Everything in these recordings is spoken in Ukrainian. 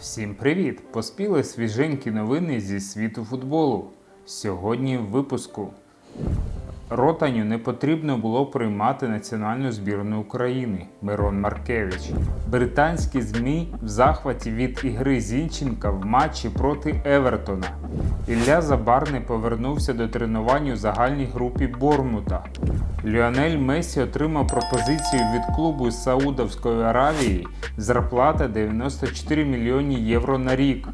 Всім привіт! Поспіли свіженькі новини зі світу футболу. Сьогодні в випуску. Ротаню не потрібно було приймати національну збірну України Мирон Маркевич. Британські ЗМІ в захваті від ігри Зінченка в матчі проти Евертона. Ілля Забарний повернувся до тренувань у загальній групі Бормута. Ліонель Месі отримав пропозицію від клубу з Саудовської Аравії зарплата 94 мільйони євро на рік.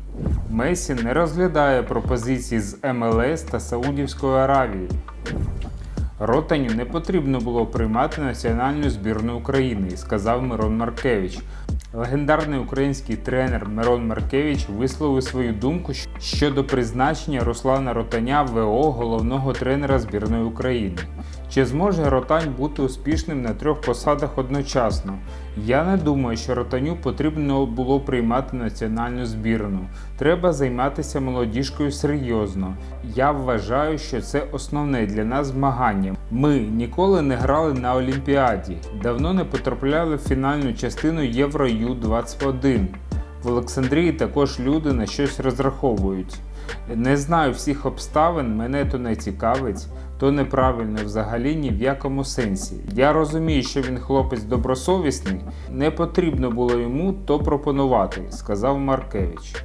Месі не розглядає пропозиції з МЛС та Саудівської Аравії. Ротаню не потрібно було приймати національну збірну України, сказав Мирон Маркевич. Легендарний український тренер Мирон Маркевич висловив свою думку щодо призначення Руслана Ротаня ВО головного тренера збірної України. Чи зможе Ротань бути успішним на трьох посадах одночасно? Я не думаю, що Ротаню потрібно було приймати національну збірну. Треба займатися молодіжкою серйозно. Я вважаю, що це основне для нас змагання. Ми ніколи не грали на Олімпіаді, давно не потрапляли в фінальну частину Євро Ю-21. В Олександрії також люди на щось розраховують. Не знаю всіх обставин, мене то не цікавить, то неправильно взагалі ні в якому сенсі. Я розумію, що він хлопець добросовісний, не потрібно було йому то пропонувати, сказав Маркевич.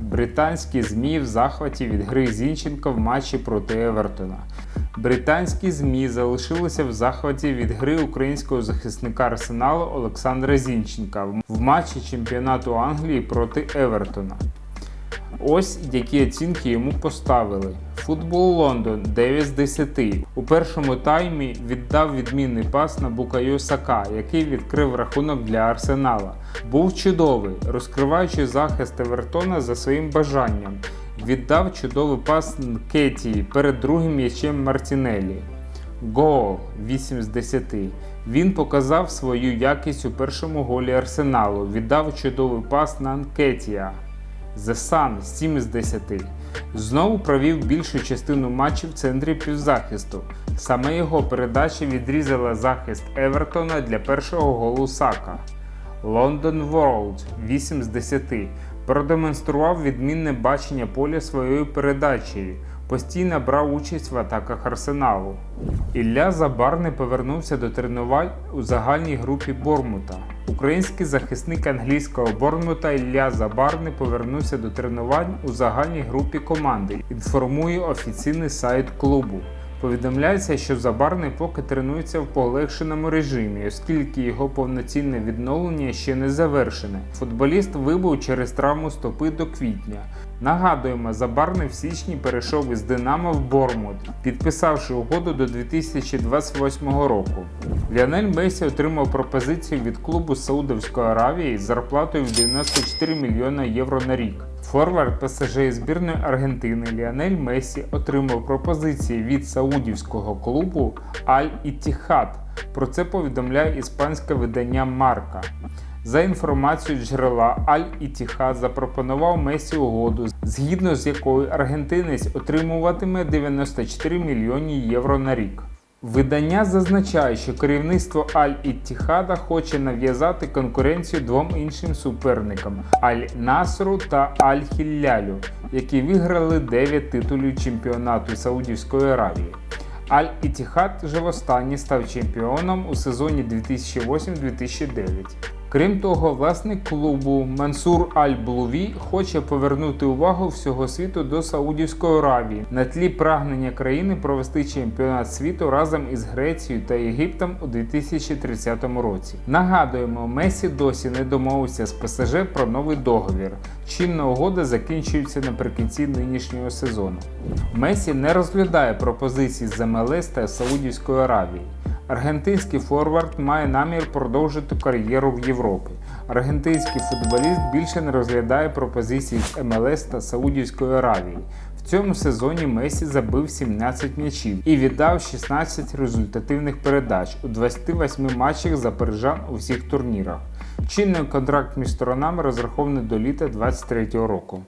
Британські ЗМІ в захваті від гри Зінченка в матчі проти Евертона. Британські ЗМІ залишилися в захваті від гри українського захисника Арсеналу Олександра Зінченка в матчі чемпіонату Англії проти Евертона. Ось які оцінки йому поставили. Футбол Лондон 9 з 10. У першому таймі віддав відмінний пас на Букайо Сака, який відкрив рахунок для Арсенала. Був чудовий, розкриваючи захист Евертона за своїм бажанням. Віддав чудовий пас Кетії перед другим м'ячем Мартінелі. Гол 8 з 10. Він показав свою якість у першому голі Арсеналу. Віддав чудовий пас на Анкетія. The Sun 7 з 10. Знову провів більшу частину матчів в центрі півзахисту. Саме його передача відрізала захист Евертона для першого голу Сака. London World 8 з 10. Продемонстрував відмінне бачення поля своєю передачею. Постійно брав участь в атаках Арсеналу. Ілля Забарний повернувся до тренувань у загальній групі Бормута. Український захисник англійського Борнмута Ілля Забарний повернувся до тренувань у загальній групі команди. Інформує офіційний сайт клубу. Повідомляється, що Забарний поки тренується в полегшеному режимі, оскільки його повноцінне відновлення ще не завершене. Футболіст вибув через травму стопи до квітня. Нагадуємо, Забарний в січні перейшов із Динамо в Бормут, підписавши угоду до 2028 року. Ліонель Месі отримав пропозицію від клубу Саудовської Аравії з зарплатою в 94 мільйона євро на рік. Форвард ПСЖ збірної Аргентини Ліонель Месі отримав пропозиції від саудівського клубу Аль Іттіхад. Про це повідомляє іспанське видання Марка. За інформацією джерела Аль Іттіхад запропонував Месі угоду, згідно з якою аргентинець отримуватиме 94 мільйони євро на рік. Видання зазначає, що керівництво Аль-Іттіхада хоче нав'язати конкуренцію двом іншим суперникам Аль-Насру та Аль-Хіллялю, які виграли 9 титулів чемпіонату Саудівської Аравії. Аль-Іттіхад же востаннє став чемпіоном у сезоні 2008-2009. Крім того, власник клубу Мансур Аль-Блуві хоче повернути увагу всього світу до Саудівської Аравії на тлі прагнення країни провести чемпіонат світу разом із Грецією та Єгиптом у 2030 році. Нагадуємо, Месі досі не домовився з ПСЖ про новий договір. Чинна угода закінчується наприкінці нинішнього сезону. Месі не розглядає пропозиції з МЛС та Саудівської Аравії. Аргентинський форвард має намір продовжити кар'єру в Європі. Аргентинський футболіст більше не розглядає пропозиції з МЛС та Саудівської Аравії. В цьому сезоні Месі забив 17 м'ячів і віддав 16 результативних передач у 28 матчах за парижан у всіх турнірах. Чинний контракт між сторонами розрахований до літа 2023 року.